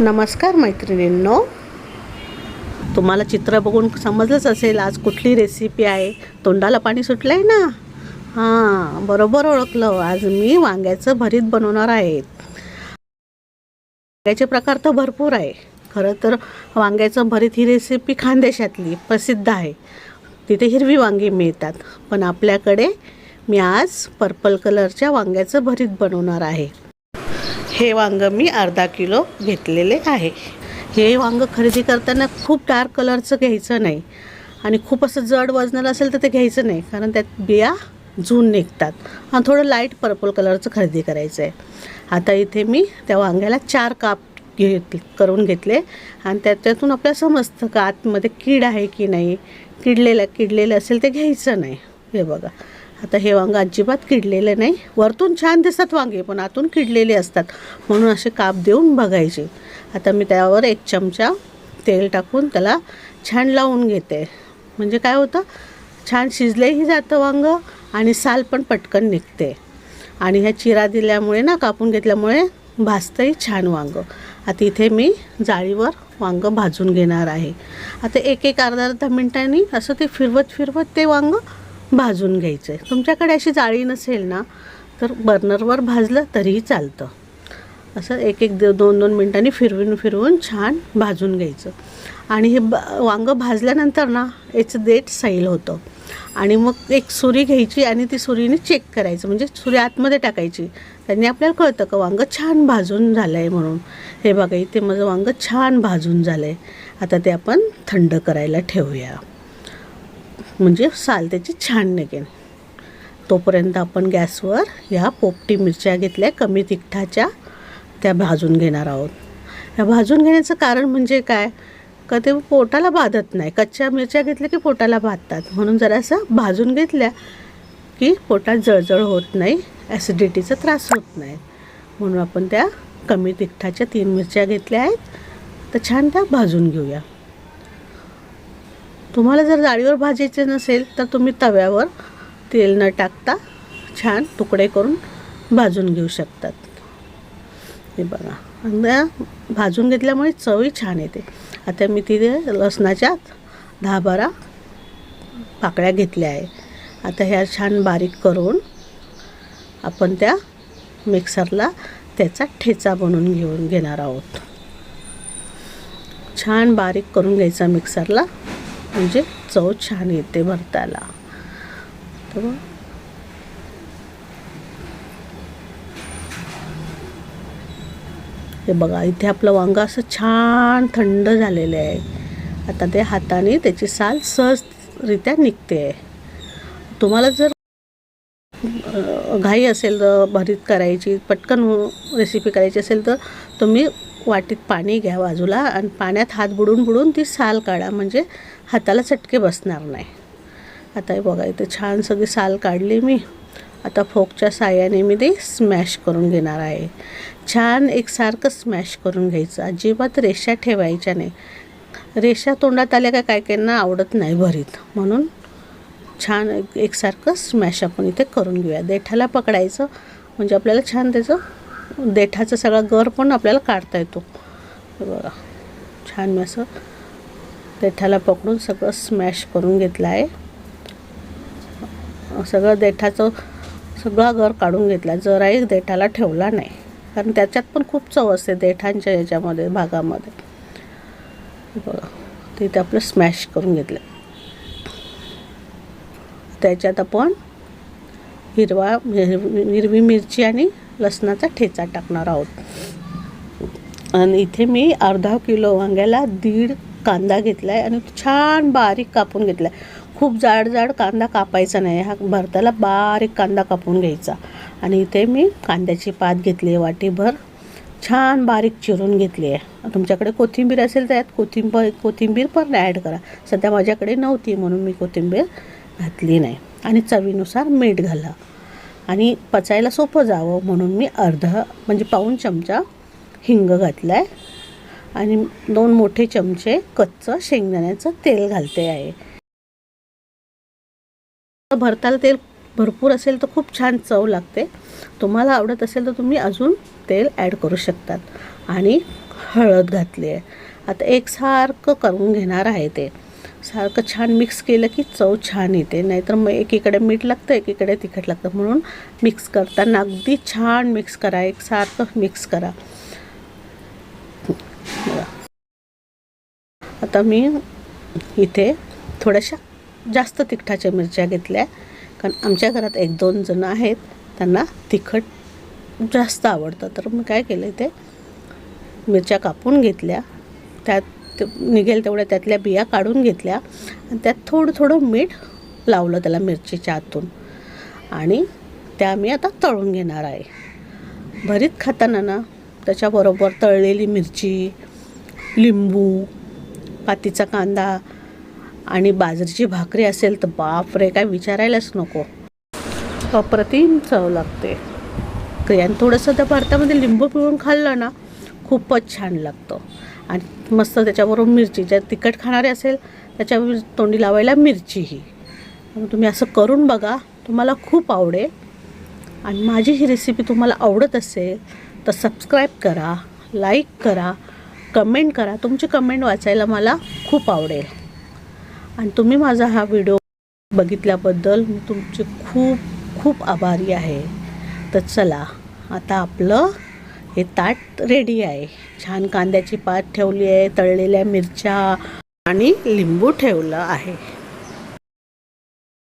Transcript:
नमस्कार मैत्रिणींनो. तुम्हाला चित्र बघून समजलंच असेल आज कुठली रेसिपी आहे? तोंडाला पाणी सुटलं आहे ना? हां बरोबर ओळखलं. आज मी वांग्याचं भरीत बनवणार आहे. वांग्याचे प्रकार तर भरपूर आहे. खरं तर वांग्याचं भरीत ही रेसिपी खानदेशातली प्रसिद्ध आहे. तिथे हिरवी वांगी मिळतात. पण आपल्याकडे मी आज पर्पल कलरच्या वांग्याचं भरीत बनवणार आहे. हे वांग मी अर्धा किलो घेतलेले आहे. हे वांग खरेदी करताना खूप डार्क कलरचं घ्यायचं नाही. आणि खूप असं जड वजनाला असेल तर ते घ्यायचं नाही कारण त्यात बिया जून निघतात. आणि थोडं लाइट पर्पल कलरचं खरेदी करायचं आहे आता इथे मी त्या वांग्याला चार काप घेत करून घेतले. आणि त्याच्यातून आपल्याला समजतं का आतमध्ये कीड आहे की नाही. किडलेलं किडलेलं असेल ते घ्यायचं नाही. हे बघा. आता हे वांग अजिबात किडलेले नाही. वरतून छान दिसतात वांगे पण आतून किडलेले असतात. म्हणून असे काप देऊन बघायचे. आता मी त्यावर एक चमचा तेल टाकून त्याला छान लावून घेते. म्हणजे काय होतं? छान शिजलेही जातं वांग आणि साल पण पटकन निघते. आणि ह्या चिरा दिल्यामुळे ना कापून घेतल्यामुळे भाजतंही छान वांग. आता इथे मी जाळीवर वांग भाजून घेणार आहे. आता एक एक अर्धा अर्धा मिनटांनी असं ते फिरवत फिरवत ते वांग भाजून घ्यायचं आहे तुमच्याकडे अशी जाळी नसेल ना तर बर्नरवर भाजलं तरीही चालतं. असं एक एक दोन दोन मिनटांनी फिरवून फिरवून छान भाजून घ्यायचं. आणि हे ब वांगं भाजल्यानंतर ना याचं देठ सैल होतं. आणि मग एक सुरी घ्यायची आणि ती सुरीने चेक करायचं. म्हणजे सुरी आतमध्ये टाकायची. त्यांनी आपल्याला कळतं का वांगं छान भाजून झालं आहे म्हणून. हे बघा इथे माझं वांगं छान भाजून झालं आहे आता ते आपण थंड करायला ठेवूया. म्हणजे साल त्याची छान निघेल. तोपर्यंत आपण गॅसवर ह्या पोपटी मिरच्या घेतल्या कमी तिखटाच्या त्या भाजून घेणार आहोत. ह्या भाजून घेण्याचं कारण म्हणजे काय? का ते पोटाला बाधत नाही. कच्च्या मिरच्या घेतल्या की पोटाला बाधतात. म्हणून जरासं भाजून घेतल्या की पोटात जळजळ होत नाही ॲसिडिटीचा त्रास होत नाही. म्हणून आपण त्या कमी तिखटाच्या तीन मिरच्या घेतल्या आहेत. तर छान त्या भाजून घेऊया. तुम्हाला जर जाळीवर भाजायचे नसेल तर तुम्ही तव्यावर तेल न टाकता छान तुकडे करून भाजून घेऊ शकतात. हे बघा. आणि भाजून घेतल्यामुळे चवही छान येते. आता मी तिथे लसणाच्या दहा बारा पाकळ्या घेतल्या आहे आता ह्या छान बारीक करून आपण त्या मिक्सरला त्याचा ठेचा बनवून घेऊन घेणार आहोत. छान बारीक करून घ्यायचा मिक्सरला. म्हणजे चव छान येते भरताला तर हे बघा इथे आपलं वांग असं छान थंड झालेलं आहे. आता ते हाताने त्याची साल सहजरित्या निघते. आहे तुम्हाला जर घाई असेल तर भरीत करायची पटकन हो, रेसिपी करायची असेल तर तुम्ही वाटीत पाणी घ्या बाजूला आणि पाण्यात हात बुडून बुडून ती साल काढा. म्हणजे हाताला चटके बसणार नाही. आता हे बघा इथे छान सगळी साल काढली मी. आता फोकच्या साह्याने मी ते स्मॅश करून घेणार आहे. छान एकसारखं स्मॅश करून घ्यायचं. अजिबात रेषा ठेवायच्या नाही. रेषा तोंडात आल्या का काय काहींना आवडत नाही भरीत. म्हणून छान एक- एकसारखं स्मॅश आपण इथे करून घेऊया. देठाला पकडायचं. म्हणजे आपल्याला छान त्याचं देठाचं सगळा गर पण आपल्याला काढता येतो. बघा छान मी असं देठाला पकडून सगळं स्मॅश करून घेतलं आहे. सगळं देठाचं सगळा गर काढून घेतला. जराही देठाला ठेवला नाही. कारण त्याच्यात पण खूप चव असते देठांच्या याच्यामध्ये भागामध्ये. बघा तिथे आपलं स्मॅश करून घेतलं. त्याच्यात आपण हिरवा हिरवी मिरची आणि लसणाचा ठेचा टाकणार आहोत. आणि इथे मी अर्धा किलो वांग्याला दीड कांदा घेतला आहे आणि छान बारीक कापून घेतला आहे खूप जाड जाड कांदा कापायचा नाही. हा भरताला बारीक कांदा कापून घ्यायचा. आणि इथे मी कांद्याची पात घेतली आहे वाटीभर. छान बारीक चिरून घेतली आहे. तुमच्याकडे कोथिंबीर असेल तर यात कोथिंबीर कोथिंबीर पण ॲड करा. सध्या माझ्याकडे नव्हती म्हणून मी कोथिंबीर घातली नाही. आणि चवीनुसार मीठ घाला. आणि पचायला सोपं जावं म्हणून मी अर्धा म्हणजे पाऊण चमचा हिंग घातला आहे आणि दोन मोठे चमचे कच्चं शेंगदाण्याचं तेल घालते आहे. भरताला तेल भरपूर असेल तर खूप छान चव लागते. तुम्हाला आवडत असेल तर तुम्ही अजून तेल ॲड करू शकतात. आणि हळद घातली आहे. आता एकसारखं करून घेणार आहे ते. सारखं छान मिक्स केलं की चव छान येते. नाहीतर मग एकीकडे मीठ लागतं एकीकडे तिखट लागतं. म्हणून मिक्स करताना अगदी छान मिक्स करा. एकसारखं मिक्स करा. आता मी इथे थोड्याशा जास्त तिखटाच्या मिरच्या घेतल्या. कारण आमच्या घरात एक दोन जण आहेत. त्यांना तिखट जास्त आवडतं. तर मी काय केलं इथे मिरच्या कापून घेतल्या. त्यात निघेल तेवढ्या त्यातल्या बिया काढून घेतल्या. आणि त्यात थोडं थोडं मीठ लावलं त्याला मिरचीच्या आतून. आणि त्या मी आता तळून घेणार आहे. भरीत खाताना ना त्याच्याबरोबर तळलेली मिरची लिंबू पातीचा कांदा आणि बाजरीची भाकरी असेल तर बापरे काय विचारायलाच नको. अप्रतिम चव लागते. क्रियान थोडंसं त्या भारतामध्ये लिंबू पिळून खाल्लं ना खूपच छान लागतं. आणि मस्त त्याच्याबरोबर मिरची जर तिखट खाणारे असेल त्याच्यावर तोंडी लावायला मिरचीही. तुम्ही असं करून बघा तुम्हाला खूप आवडेल. आणि माझी ही रेसिपी तुम्हाला आवडत असेल तर सबस्क्राईब करा लाईक करा कमेंट करा. तुमची कमेंट वाचायला मला खूप आवडेल. आणि तुम्ही माझा हा व्हिडिओ बघितल्याबद्दल मी तुमचे खूप खूप आभारी आहे. तर चला आता आपलं हे ताट रेडी आहे. छान कांद्याची पात ठेवली आहे तळलेल्या मिरच्या आणि लिंबू ठेवलं आहे.